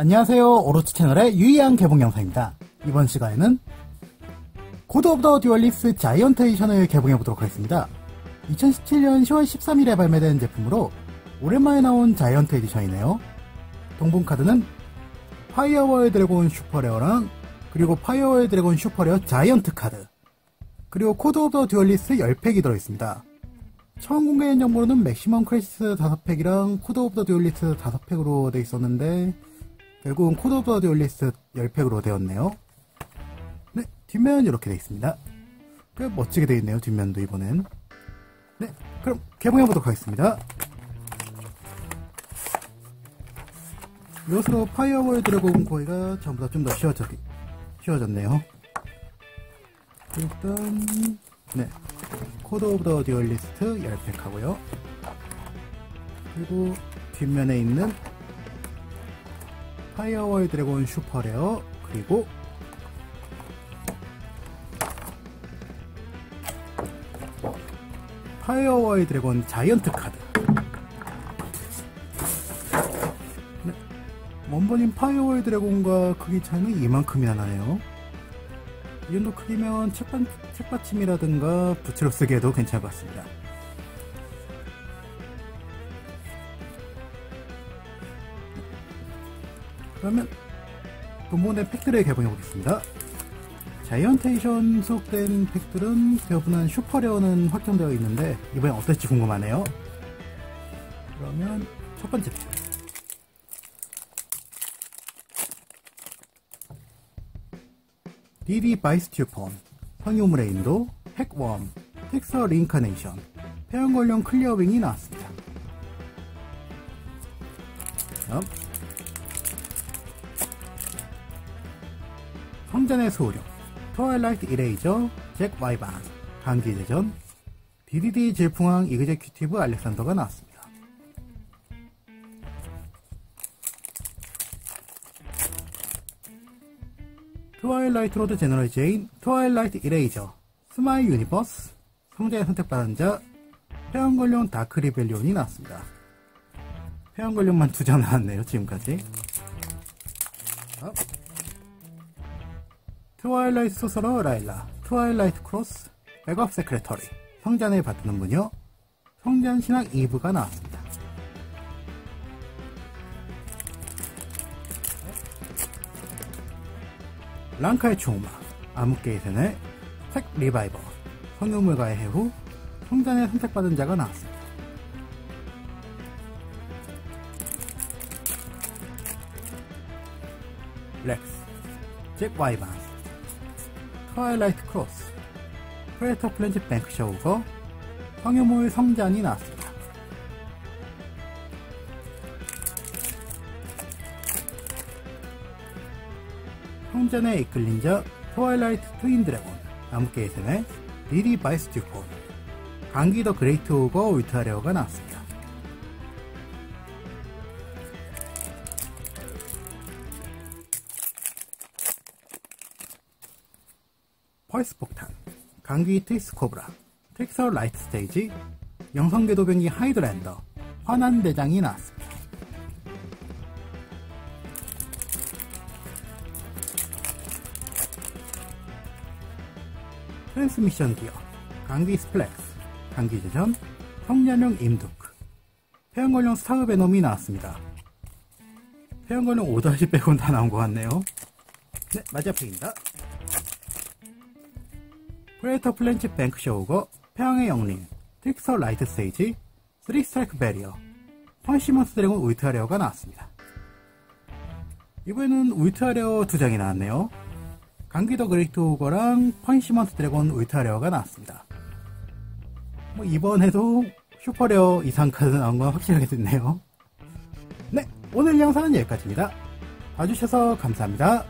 안녕하세요. 오로치 채널의 유의한 개봉 영상입니다. 이번 시간에는 코드 오브 더 듀얼리스 자이언트 에디션을 개봉해 보도록 하겠습니다. 2017년 10월 13일에 발매된 제품으로 오랜만에 나온 자이언트 에디션이네요. 동봉 카드는 파이어워의 드래곤 슈퍼레어랑 그리고 파이어워의 드래곤 슈퍼레어 자이언트 카드 그리고 코드 오브 더 듀얼리스 10팩이 들어있습니다. 처음 공개된 정보로는 맥시멈 크레시스 5팩이랑 코드 오브 더 듀얼리스 5팩으로 되어 있었는데 결국은 코드 오브 더 듀얼리스 10팩으로 되었네요. 네, 뒷면은 이렇게 되어 있습니다. 꽤 멋지게 되어 있네요, 뒷면도 이번엔. 네, 그럼 개봉해보도록 하겠습니다. 이것으로 파이어월 드래곤 고이가 전부 다 좀 더 쉬워졌, 쉬워졌네요. 일단, 네. 코드 오브 더 듀얼리스트 10팩 하고요. 그리고 뒷면에 있는 파이어월 드래곤 슈퍼레어 그리고 파이어월 드래곤 자이언트 카드 네. 원본인 파이어월 드래곤과 크기 차이는 이만큼이나 나네요 이 정도 크기면 책받, 책받침이라든가 붓으로 쓰기에도 괜찮을 것 같습니다 그러면 본본의 팩들을 개봉해 보겠습니다. 자이언테이션 수록된 팩들은 대부분 슈퍼레어는 확정되어 있는데 이번엔 어떨지 궁금하네요. 그러면 첫 번째 팩. DD 바이스튜폰, 황유물의 인도, 핵웜, 텍서 링카네이션, 폐양걸령 클리어윙이 나왔습니다. 다음 성전의 소우력, 트와일라이트 이레이저, 잭 와이반, 감기대전, DDD 질풍왕 이그제큐티브 알렉산더가 나왔습니다. 트와일라이트 로드 제너럴 제인, 트와일라이트 이레이저, 스마일 유니버스, 성자의 선택받은 자, 폐왕걸룡 다크 리벨리온이 나왔습니다. 폐왕걸룡만 두 장 나왔네요, 지금까지. 자, 트와일라이트 소서러 라일라, 트와일라이트 크로스, 백업 세크레터리, 성잔을 받드는 무녀, 성잔 신학 2부가 나왔습니다. 랑카의 총마, 암흑게이센의 색 리바이버, 성유물과의 해후, 성잔에 선택받은 자가 나왔습니다. 렉스, 잭 와이반, 트와일라이트 크로스, 프레터 플랜트 뱅크 셔우거, 성유물 성잔이 나왔습니다. 성잔의 이끌린 자 트와일라이트 트윈 드래곤, 암흑게이센의 리리 바이스튜폰, 강기 더 그레이트 오거 울트라레어가 나왔습니다. 펄스 폭탄, 강기 트위스 코브라, 텍서 라이트 스테이지, 영성궤도병기 하이드랜더, 환한 대장이 나왔습니다. 트랜스미션 기어, 강기 스플렉스, 강기 제전, 성년용 임두크, 폐양걸용 스타우 베놈이 나왔습니다. 폐양걸용 오더시 빼곤 다 나온 것 같네요. 네, 마지막 팩입니다. 프레이터 플랜치 뱅크 쇼우거, 태양의 영린, 틱서 라이트 세이지, 3 스트라이크 베리어, 펀시먼스 드래곤 울트라레어가 나왔습니다. 이번에는 울트라레어 두 장이 나왔네요. 강기더 그레이트 오거랑 펀시먼스 드래곤 울트라레어가 나왔습니다. 뭐 이번에도 슈퍼레어 이상 카드 나온 건 확실하게 됐네요. 네, 오늘 영상은 여기까지입니다. 봐주셔서 감사합니다.